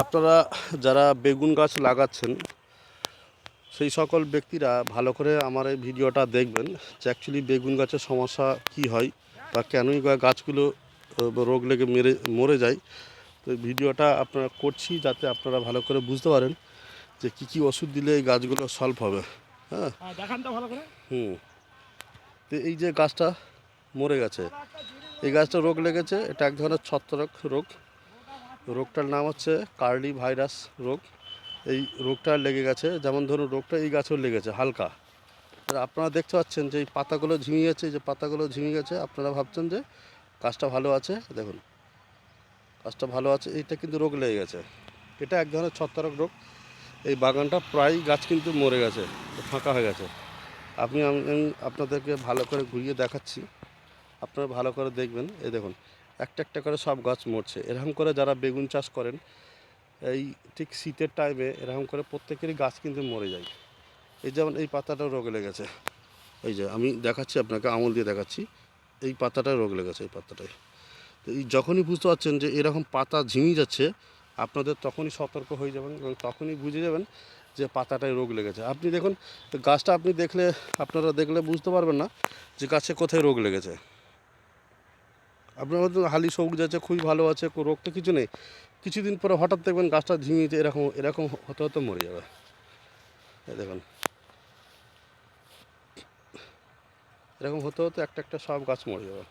আপনারা যারা বেগুন গাছ লাগাচ্ছেন সেই সকল ব্যক্তিরা ভালো করে আমার এই ভিডিওটা দেখবেন যে অ্যাকচুয়ালি বেগুন গাছের সমস্যা কি হয় বা কেনই বা গাছগুলো রোগ লেগে মেরে মরে যায়। তো ভিডিওটা আপনারা করছি যাতে আপনারা ভালো করে বুঝতে পারেন যে কী কী ওষুধ দিলে এই গাছগুলো সলভ হবে। হ্যাঁ? হ্যাঁ দেখান তো ভালো করে। হুম। তো এই যে গাছটা মরে গেছে এই গাছটা রোগ লেগেছে এটা এক ধরনের ছত্রাক রোগ। রোগটার নাম হচ্ছে কার্লি ভাইরাস রোগ। এই রোগটা লেগে গেছে। যেমন ধরুন রোগটা এই গাছেও লেগেছে হালকা। আর আপনারা দেখতে পাচ্ছেন যে এই পাতাগুলো ঝিমিয়ে গেছে যে পাতাগুলো ঝিমিয়ে গেছে, আপনারা ভাবছেন যে গাছটা ভালো আছে? দেখুন গাছটা ভালো আছে, এইটা কিন্তু রোগ লেগে গেছে। এটা এক ধরনের ছত্রাক রোগ। এই বাগানটা প্রায় গাছ কিন্তু মরে গেছে, ফাঁকা হয়ে গেছে। আপনি আমি আপনাদেরকে ভালো করে ঘুরিয়ে দেখাচ্ছি। আপনারা ভালো করে দেখবেন। এই দেখুন একটা একটা করে সব গাছ মরছে। এরকম করে যারা বেগুন চাষ করেন, এই ঠিক শীতের টাইমে এরকম করে প্রত্যেকেরই গাছ কিন্তু মরে যায়। এই যেমন এই পাতাটাও রোগ লেগেছে। এই যে আমি দেখাচ্ছি আপনাকে আমল দিয়ে দেখাচ্ছি। এই পাতাটায় রোগ লেগেছে, এই পাতাটায় তো এই যখনই বুঝতে পারছেন যে এরকম পাতা ঝিমিয়ে যাচ্ছে, আপনাদের তখনই সতর্ক হয়ে যাবেন এবং তখনই বুঝে যাবেন যে পাতাটায় রোগ লেগেছে। আপনি দেখুন, গাছটা আপনি দেখলে, আপনারা দেখলে বুঝতে পারবেন না যে গাছে কোথায় রোগ লেগেছে। আপনার হয়তো হালি সবুজ আছে, খুবই ভালো আছে রোগ তো কিছু নেই। কিছুদিন পরে হঠাৎ দেখবেন গাছটা ঝিমিয়েছে এরকম এরকম হতে হতে মরে যাবে। দেখুন। এরকম হতে হতে একটা একটা সব গাছ মরে যাবে।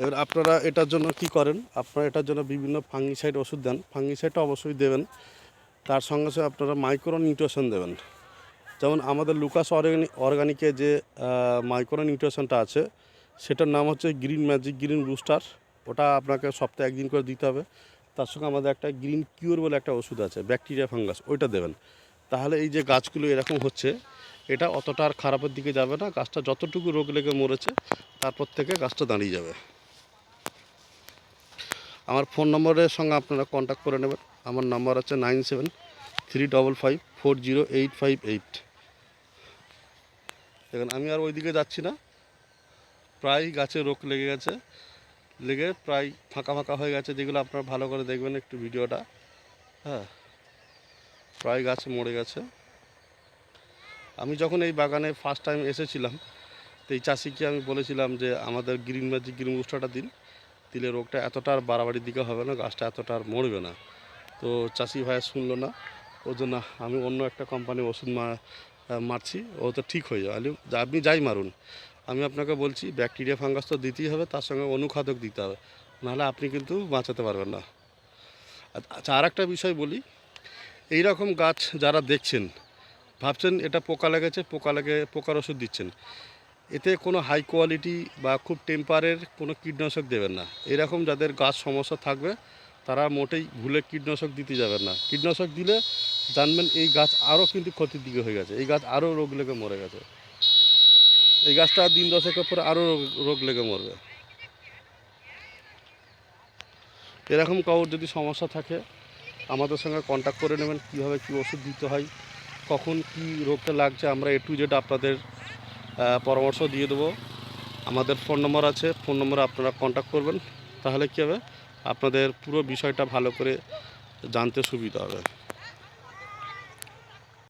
এবার আপনারা এটার জন্য কি করেন? আপনারা এটার জন্য বিভিন্ন ফাঙ্গিসাইড ওষুধ দেন। ফাঙ্গিসাইডটা অবশ্যই দেবেন। তার সঙ্গে সঙ্গে আপনারা মাইক্রো নিউট্রিশন দেবেন। যেমন আমাদের লুকাস অর্গানিক অর্গানিকে যে মাইক্রো নিউট্রিশনটা আছে, সেটার নাম হচ্ছে গ্রিন ম্যাজিক, গ্রিন বুস্টার। ওটা আপনাকে সপ্তাহে একদিন করে দিতে হবে। তার সঙ্গে আমাদের একটা গ্রিন কিউর বলে একটা ওষুধ আছে, ব্যাকটেরিয়া, ফাঙ্গাস, ওইটা দেবেন। তাহলে এই যে গাছগুলো এরকম হচ্ছে, এটা অতটা আর খারাপের দিকে যাবে না। গাছটা যতটুকু রোগ লেগে মরেছে, তারপর থেকে গাছটা দাঁড়িয়ে যাবে। আমার ফোন নম্বরের সঙ্গে আপনারা কন্ট্যাক্ট করে নেবেন। আমার নাম্বার আছে nine seven three double five four zero eight five eight. দেখুন, আমি আর ওইদিকে যাচ্ছি না। প্রায় গাছে রোগ লেগে গেছে। লেগে প্রায় ফাঁকা ফাঁকা হয়ে গেছে। যেগুলো আপনারা ভালো করে দেখবেন একটু ভিডিওটা। হ্যাঁ প্রায় গাছ মরে গেছে। আমি যখন এই বাগানে ফার্স্ট টাইম এসেছিলাম, তো এই চাষিকে আমি বলেছিলাম যে, আমাদের গ্রিন ম্যাজিক গ্রিন বুস্টারটা দিন। দিলে রোগটা এতটা আর বাড়াবাড়ির দিকে হবে না, গাছটা এতটা আর মরবে না। তো চাষি ভাইয়া শুনলো না। ওর জন্য আমি অন্য একটা কোম্পানির ওষুধ মারছি, ও তো ঠিক হয়ে যাবে। আলি- আপনি যাই মারুন। আমি আপনাকে বলছি, ব্যাকটেরিয়া, ফাঙ্গাস তো দিতেই হবে, তার সঙ্গে অনুখাদক দিতে হবে। নাহলে আপনি কিন্তু বাঁচাতে পারবেন না। আচ্ছা আর একটা বিষয় বলি এই রকম গাছ যারা দেখছেন, ভাবছেন এটা পোকা লেগেছে, পোকা লেগে, পোকার ওষুধ দিচ্ছেন, এতে কোনো হাই কোয়ালিটি বা খুব টেম্পারের কোনো কীটনাশক দেবেন না। এরকম যাদের গাছ সমস্যা থাকবে, তারা মোটেই ভুলে কীটনাশক দিতে যাবেন না। কীটনাশক দিলে জানবেন এই গাছ আরও কিন্তু ক্ষতির দিকে হয়ে গেছে। এই গাছ আরও রোগ লেগে মরে গেছে। এই গাছটা দিন দশেকের পরে আরও রোগ- লেগে মরবে। এরকম কাউর যদি সমস্যা থাকে, আমাদের সঙ্গে কন্ট্যাক্ট করে নেবেন, কীভাবে কী ওষুধ দিতে হয়, কখন কী রোগটা লাগছে, আমরা এ টু জেড আপনাদের পরামর্শ দিয়ে দেবো। আমাদের ফোন নম্বর আছে ফোন নম্বরে আপনারা কন্ট্যাক্ট করবেন। তাহলে কী হবে? আপনাদের পুরো বিষয়টা ভালো করে জানতে সুবিধা হবে।